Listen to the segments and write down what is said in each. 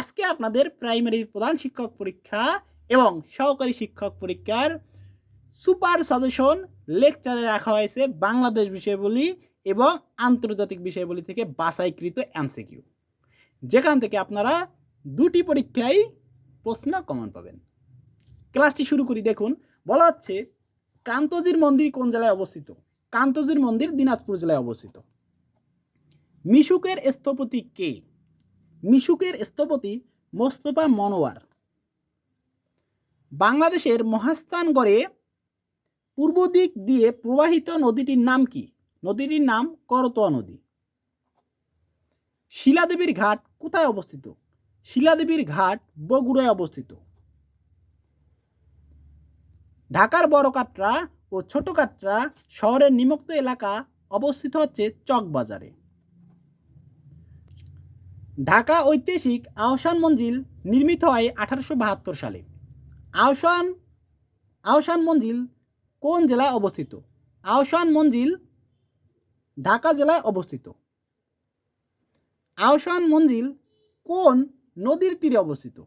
আজকে আপনাদের প্রাইমারি প্রধান শিক্ষক পরীক্ষা এবং সহকারী শিক্ষক পরীক্ষার সুপার সাজেশন লেকচারে রাখা হয়েছে বাংলাদেশ বিষয়বলী এবং আন্তর্জাতিক বিষয়বলী থেকে বাছাইকৃত এমসিকিউ যেখান থেকে আপনারা দুটি পরীক্ষায় প্রশ্ন কমন পাবেন। ক্লাসটি শুরু করি, দেখুন। বলা হচ্ছে, কান্তজির মন্দির কোন জেলায় অবস্থিত? কান্তজির মন্দির দিনাজপুর জেলায় অবস্থিত। মিশুকের স্থপতি কে? মিশুকের স্থপতি মোস্তফা মনোয়ার। বাংলাদেশের মহাস্থানগড়ে পূর্ব দিক দিয়ে প্রবাহিত নদীটির নাম কি? নদীটির নাম করতোয়া নদী। শিলাদেবীর ঘাট কোথায় অবস্থিত? শিলাদেবীর ঘাট বগুড়ায় অবস্থিত। ঢাকার বড় কাটরা ও ছোট কাটরা শহরের নিমক্ত এলাকা অবস্থিত হচ্ছে চকবাজারে। ঢাকা ঐতিহাসিক আহসান মঞ্জিল নির্মিত হয় আঠারোশো বাহাত্তর সালে। আহসান আহসান মঞ্জিল কোন জেলায় অবস্থিত? আহসান মঞ্জিল ঢাকা জেলায় অবস্থিত। আহসান মঞ্জিল কোন নদীর তীরে অবস্থিত?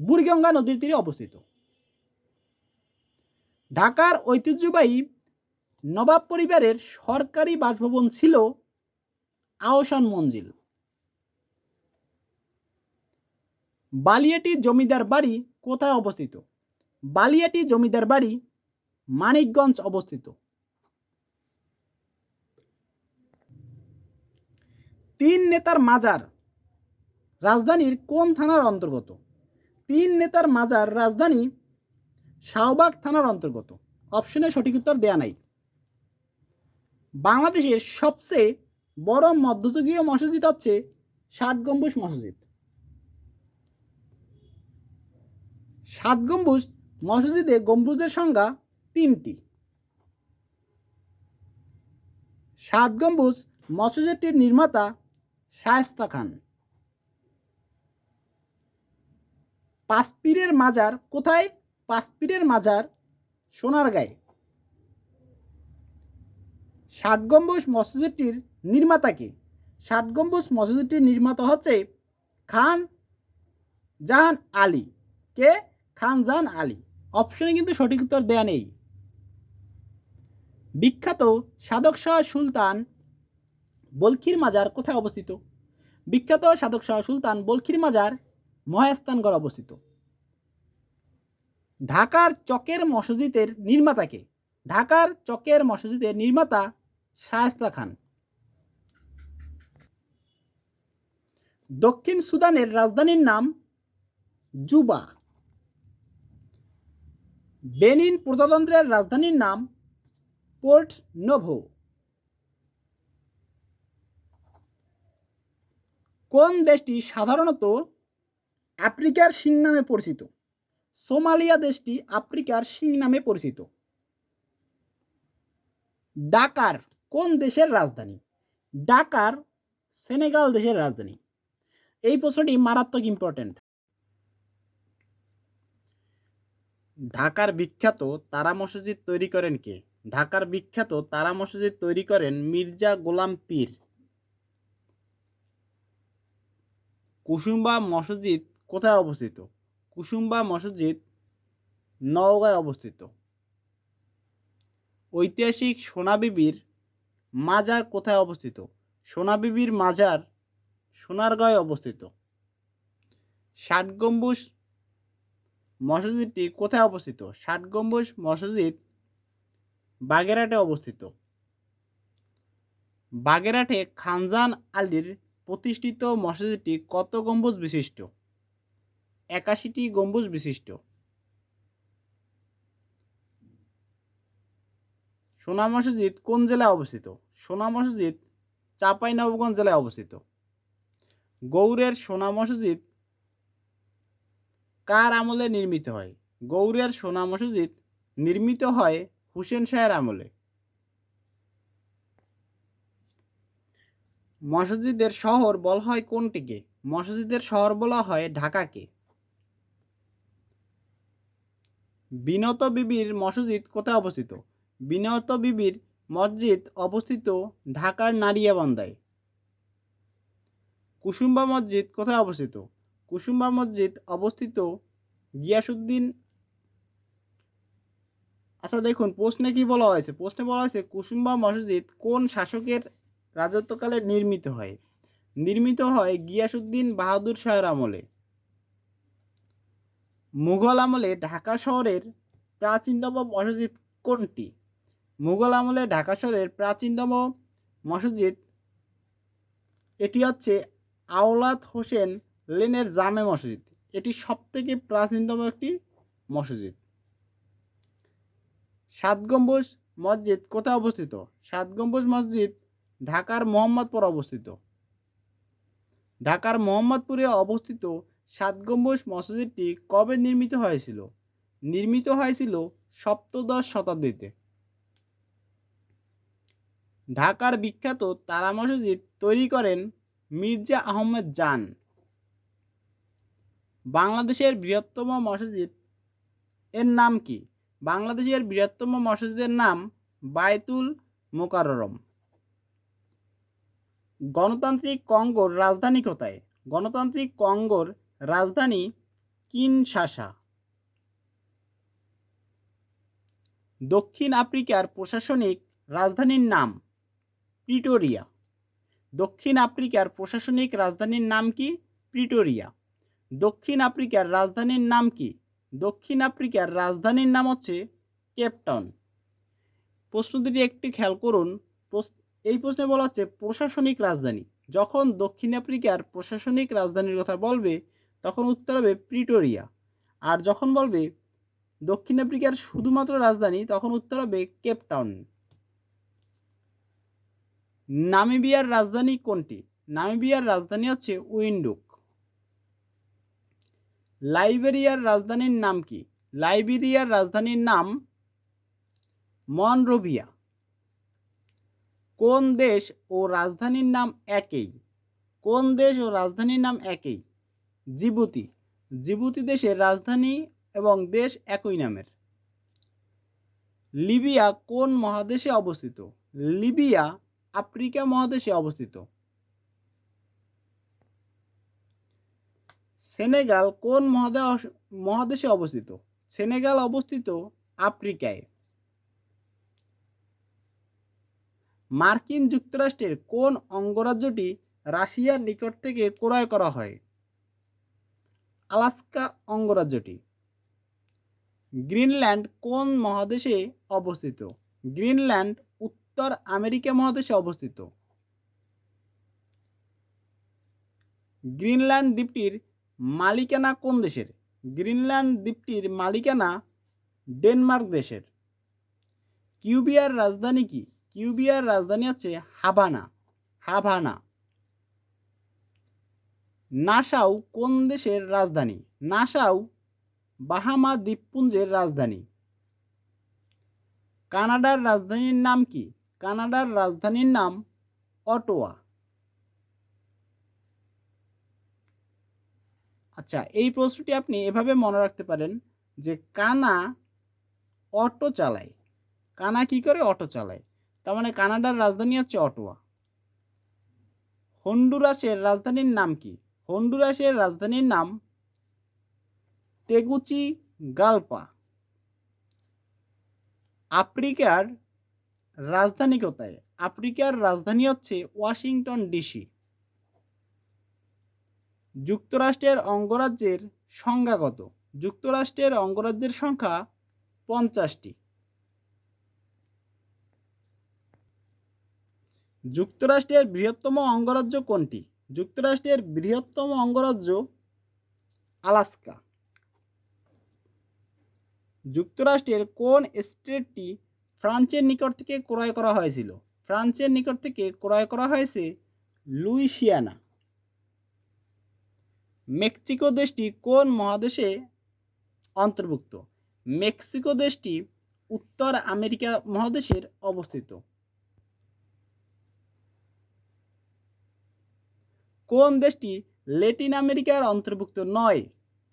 বুড়িগঙ্গা নদীর তীরে অবস্থিত। ঢাকার ঐতিহ্যবাহী নবাব পরিবারের সরকারি বাসভবন ছিল আহসান মঞ্জিল। বালিয়াটি জমিদার বাড়ি কোথায় অবস্থিত? বালিয়াটি জমিদার বাড়ি মানিকগঞ্জ অবস্থিত। তিন নেতার মাজার রাজধানীর কোন থানার অন্তর্গত? তিন নেতার মাজার রাজধানী শাহবাগ থানার অন্তর্গত। অপশনে সঠিক উত্তর দেয়া নাই। বাংলাদেশের সবচেয়ে বড় মধ্যযুগীয় মসজিদ হচ্ছে ষাট গম্বুজ মসজিদ। সাত গম্বুজ মসজিদে গম্বুজের সংখ্যা তিনটি। সাত গম্বুজ মসজিদটির নির্মাতা শায়েস্তা খান। পাঁচপীরের মাজার কোথায়? পাঁচপীরের মাজার সোনারগাঁয়ে। ষাট গম্বুজ মসজিদটির নির্মাতাকে ষাট গম্বুজ মসজিদটির নির্মাতা হচ্ছে খান জাহান আলী। কে? খানজান আলী। অপশনে কিন্তু সঠিক উত্তর দেয়া নেই। বিখ্যাত সাধক শাহ সুলতান বলখির মাজার কোথায় অবস্থিত? বিখ্যাত সাধক শাহ সুলতান বলখির মাজার মহাস্থানগড় অবস্থিত। ঢাকার চকের মসজিদের নির্মাতাকে। ঢাকার চকের মসজিদের নির্মাতা শায়েস্তা খান। দক্ষিণ সুদানের রাজধানীর নাম জুবা। বেনিন প্রজাতন্ত্রের রাজধানীর নাম পোর্ট নোভো। কোন দেশটি সাধারণত আফ্রিকার সিং নামে পরিচিত? সোমালিয়া দেশটি আফ্রিকার সিং নামে পরিচিত। ডাকার কোন দেশের রাজধানী? ডাকার সেনেগাল দেশের রাজধানী। এই প্রশ্নটি মারাত্মক ইম্পর্টেন্ট ঢাকার বিখ্যাত তারা মসজিদ তৈরি করেন কে? ঢাকার বিখ্যাত তারা মসজিদ তৈরি করেন মির্জা গোলাম পীর। কুসুম্বা মসজিদ কোথায় অবস্থিত? কুসুম্বা মসজিদ নওগাঁয় অবস্থিত। ঐতিহাসিক সোনাবিবির মাজার কোথায় অবস্থিত? সোনাবিবির মাজার সোনারগাঁয়ে অবস্থিত। ষাট গম্বুজ মসজিদটি কোথায় অবস্থিত? ষাট গম্বুজ মসজিদ বাগেরহাটে অবস্থিত। বাগেরহাটে খানজান আলীর প্রতিষ্ঠিত মসজিদটি কত গম্বুজ বিশিষ্ট? একাশিটি গম্বুজ বিশিষ্ট। সোনা মসজিদ কোন জেলায় অবস্থিত? সোনা মসজিদ চাঁপাইনবাবগঞ্জ জেলায় অবস্থিত। গৌড়ের সোনা মসজিদ কার আমলে নির্মিত হয়? গৌড়ের সোনা মসজিদ নির্মিত হয় হুসেন শাহের আমলে। মসজিদের শহর বলা হয় কোনটিকে? মসজিদের শহর বলা হয় ঢাকাকে। বিনত বিবির মসজিদ কোথায় অবস্থিত? বিনত বিবির মসজিদ অবস্থিত ঢাকার নারিয়াবান্ধায় কুসুম্বা মসজিদ কোথায় অবস্থিত? কুসুম্বা মসজিদ অবস্থিত গিয়াসুদ্দিন আচ্ছা দেখুন, প্রশ্নে কি বলা হয়েছে? প্রশ্নে বলা হয়েছে কুসুম্বা মসজিদ কোন শাসকের রাজত্বকালে নির্মিত হয়? নির্মিত হয় গিয়াসুদ্দিন বাহাদুর শাহের আমলে। মুঘল আমলে ঢাকা শহরের প্রাচীনতম মসজিদ কোনটি? মুঘল আমলে ঢাকা শহরের প্রাচীনতম মসজিদ এটি হচ্ছে আওলাদ হোসেন লেনের জামে মসজিদ। এটি সবথেকে প্রাচীনতম একটি মসজিদ। সাত গম্বুজ মসজিদ কোথায় অবস্থিত? সাত গম্বুজ মসজিদ ঢাকার মোহাম্মদপুর অবস্থিত। ঢাকার মোহাম্মদপুরে অবস্থিত সাত গম্বুজ মসজিদটি কবে নির্মিত হয়েছিল? নির্মিত হয়েছিল সপ্তদশ শতাব্দীতে। ঢাকার বিখ্যাত তারা মসজিদ তৈরি করেন মির্জা আহমেদ জান। বাংলাদেশের বৃহত্তম মসজিদ এর নাম কি? বাংলাদেশের বৃহত্তম মসজিদের নাম বায়তুল মোকাররম। গণতান্ত্রিক কঙ্গোর রাজধানী কোথায়? গণতান্ত্রিক কঙ্গোর রাজধানী কিনশাসা দক্ষিণ আফ্রিকার প্রশাসনিক রাজধানীর নাম প্রিটোরিয়া। দক্ষিণ আফ্রিকার প্রশাসনিক রাজধানীর নাম কি? প্রিটোরিয়া। দক্ষিণ আফ্রিকার রাজধানীর নাম কি? দক্ষিণ আফ্রিকার রাজধানীর নাম হচ্ছে কেপটাউন প্রশ্ন দুটি একটি খেয়াল করুন। এই প্রশ্নে বলা হচ্ছে প্রশাসনিক রাজধানী। যখন দক্ষিণ আফ্রিকার প্রশাসনিক রাজধানীর কথা বলবে, তখন উত্তর হবে প্রিটোরিয়া। আর যখন বলবে দক্ষিণ আফ্রিকার শুধুমাত্র রাজধানী, তখন উত্তর হবে কেপটাউন নামিবিয়ার রাজধানী কোনটি? নামিবিয়ার রাজধানী হচ্ছে উইন্ডুক লাইবেরিয়ার রাজধানীর নাম কি? লাইবেরিয়ার রাজধানীর নাম মনরোভিয়া। কোন দেশ ও রাজধানীর নাম একই? কোন দেশ ও রাজধানীর নাম একই? জিবুতি। জিবুতি দেশের রাজধানী এবং দেশ একই নামের। লিবিয়া কোন মহাদেশে অবস্থিত? লিবিয়া আফ্রিকা মহাদেশে অবস্থিত। সেনেগাল কোন মহাদেশ অবস্থিত? সেনেগাল অবস্থিত আফ্রিকায়। মার্কিন যুক্তরাষ্ট্রের কোন অঙ্গরাজ্যটি রাশিয়ার নিকট থেকে ক্রয় করা হয়? আলাস্কা অঙ্গরাজ্যটি। গ্রিনল্যান্ড কোন মহাদেশে অবস্থিত? গ্রিনল্যান্ড উত্তর আমেরিকা মহাদেশে অবস্থিত। গ্রিনল্যান্ড দ্বীপটির মালিকানা কোন দেশের? গ্রিনল্যান্ড দ্বীপটির মালিকানা ডেনমার্ক দেশের। কিউবিয়ার রাজধানী কি? কিউবিয়ার রাজধানী হচ্ছে হাভানা। হাভানা। নাসাউ কোন দেশের রাজধানী? নাসাউ বাহামা দ্বীপপুঞ্জের রাজধানী। কানাডার রাজধানীর নাম কি? কানাডার রাজধানীর নাম অটোয়া। আচ্ছা এই প্রশ্নটি আপনি এভাবে মনে রাখতে পারেন যে কানা অটো চালায়। কানা কি করে? অটো চালায়। তার মানে কানাডার রাজধানী হচ্ছে অটোয়া। হন্ডুরাসের রাজধানীর নাম কি? হন্ডুরাসের রাজধানীর নাম তেগুচি গালপা। আফ্রিকার রাজধানী কোথায়? আফ্রিকার রাজধানী হচ্ছে ওয়াশিংটন ডিসি। যুক্তরাষ্ট্রের অঙ্গরাজ্যের সংখ্যা কত? যুক্তরাষ্ট্রের অঙ্গরাজ্যের সংখ্যা পঞ্চাশটি। যুক্তরাষ্ট্রের বৃহত্তম অঙ্গরাজ্য কোনটি? যুক্তরাষ্ট্রের বৃহত্তম অঙ্গরাজ্য আলাস্কা। যুক্তরাষ্ট্রের কোন স্টেটটি ফ্রান্সের নিকট থেকে ক্রয় করা হয়েছিল? ফ্রান্সের নিকট থেকে ক্রয় করা হয়েছে লুইসিয়ানা। মেক্সিকো দেশটি কোন মহাদেশে অন্তর্ভুক্ত? মেক্সিকো দেশটি উত্তর আমেরিকা মহাদেশের অবস্থিত। কোন দেশটি ল্যাটিন আমেরিকার অন্তর্ভুক্ত নয়?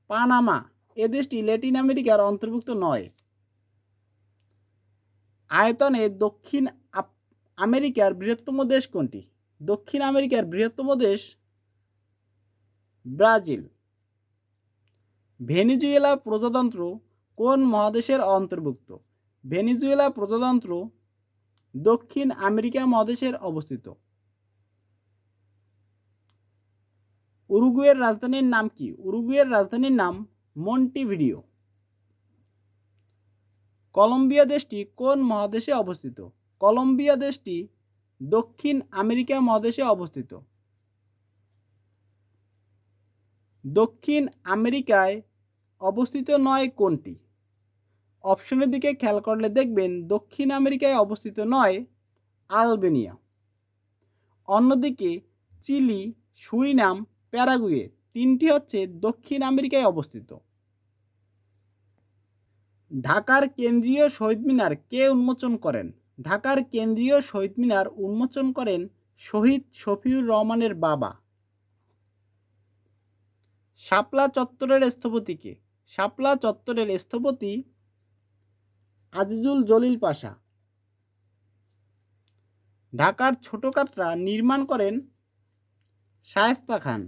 পানামা। এ দেশটি ল্যাটিন আমেরিকার অন্তর্ভুক্ত নয়। আয়তনে দক্ষিণ আমেরিকার বৃহত্তম দেশ কোনটি? দক্ষিণ আমেরিকার বৃহত্তম দেশ ব্রাজিল। ভেনিজুয়েলা প্রজাতন্ত্র কোন মহাদেশের অন্তর্ভুক্ত? ভেনিজুয়েলা প্রজাতন্ত্র দক্ষিণ আমেরিকা মহাদেশের অবস্থিত। উরুগুয়ের রাজধানীর নাম কি? উরুগুয়ের রাজধানীর নাম মন্টিভিডিও। কলম্বিয়া দেশটি কোন মহাদেশে অবস্থিত? কলম্বিয়া দেশটি দক্ষিণ আমেরিকা মহাদেশে অবস্থিত। দক্ষিণ আমেরিকায় অবস্থিত নয় কোনটি? অপশনের দিকে খেয়াল করলে দেখবেন দক্ষিণ আমেরিকায় অবস্থিত নয়, আলবেনিয়া। অন্যদিকে চিলি, সুরিনাম, প্যারাগুয়ে তিনটি হচ্ছে দক্ষিণ আমেরিকায় অবস্থিত। ঢাকার কেন্দ্রীয় শহীদ মিনার কে উন্মোচন করেন? ঢাকার কেন্দ্রীয় শহীদ মিনার উন্মোচন করেন শহীদ শফিউর রহমানের বাবা। শাপলা চত্বরের স্থপতিকে শাপলা চত্বরের স্থপতি আজিজুল জলিল পাশা। ঢাকার ছোট কাটরা নির্মাণ করেন শায়েস্তা খান।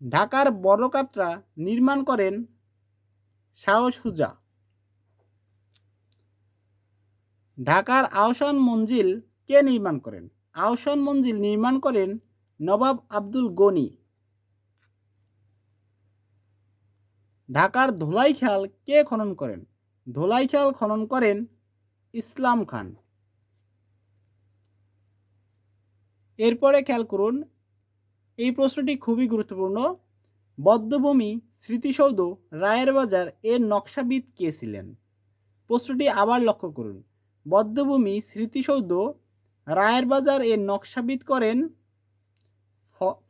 ঢাকার বড় কাটরা নির্মাণ করেন সাহস হুজা। ঢাকার আহসান মঞ্জিল কে নির্মাণ করেন? আহসান মঞ্জিল নির্মাণ করেন নবাব আব্দুল গনি। ঢাকার ধোলাইখাল কে খনন করেন? ধোলাইখাল খনন করেন ইসলাম খান। এরপরে খেয়াল করুন, এই প্রশ্নটি খুবই গুরুত্বপূর্ণ। বদ্ধভূমি স্মৃতিসৌধ রায়ের বাজার এর নকশাবিদ কে ছিলেন? প্রশ্নটি আবার লক্ষ্য করুন। বদ্ধভূমি স্মৃতিসৌধ রায়ের বাজার এর নকশাবিদ করেন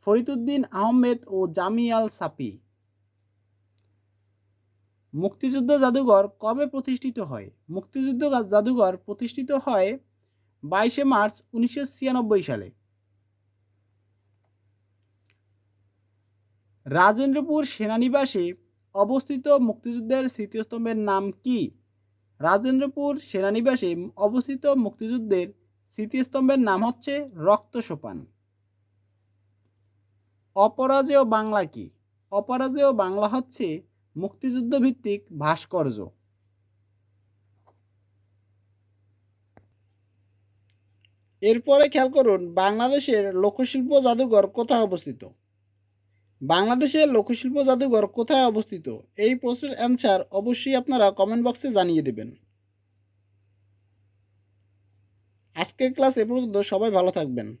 ফরিদুদ্দিন আহমেদ ও জামিয়াল সাপি মুক্তিযুদ্ধ জাদুঘর কবে প্রতিষ্ঠিত হয়? মুক্তিযুদ্ধ জাদুঘর প্রতিষ্ঠিত হয় বাইশে মার্চ উনিশশো ছিয়ানব্বই সালে। রাজেন্দ্রপুর সেনানিবাসে অবস্থিত মুক্তিযুদ্ধের স্মৃতিস্তম্ভের নাম কি? রাজেন্দ্রপুর সেনানিবাসে অবস্থিত মুক্তিযুদ্ধের স্মৃতিস্তম্ভের নাম হচ্ছে রক্ত সোপান অপরাজেয় বাংলা কি? অপরাজেয় বাংলা হচ্ছে মুক্তিযুদ্ধ ভিত্তিক ভাস্কর্য। এরপরে খেয়াল করুন, বাংলাদেশের লোকশিল্প জাদুঘর কোথায় অবস্থিত? বাংলাদেশের লোকশিল্প জাদুঘর কোথায় অবস্থিত? এই প্রশ্নের অ্যান্সার অবশ্যই আপনারা কমেন্ট বক্সে জানিয়ে দেবেন। আজকের ক্লাস এ পর্যন্ত সবাই ভালো থাকবেন।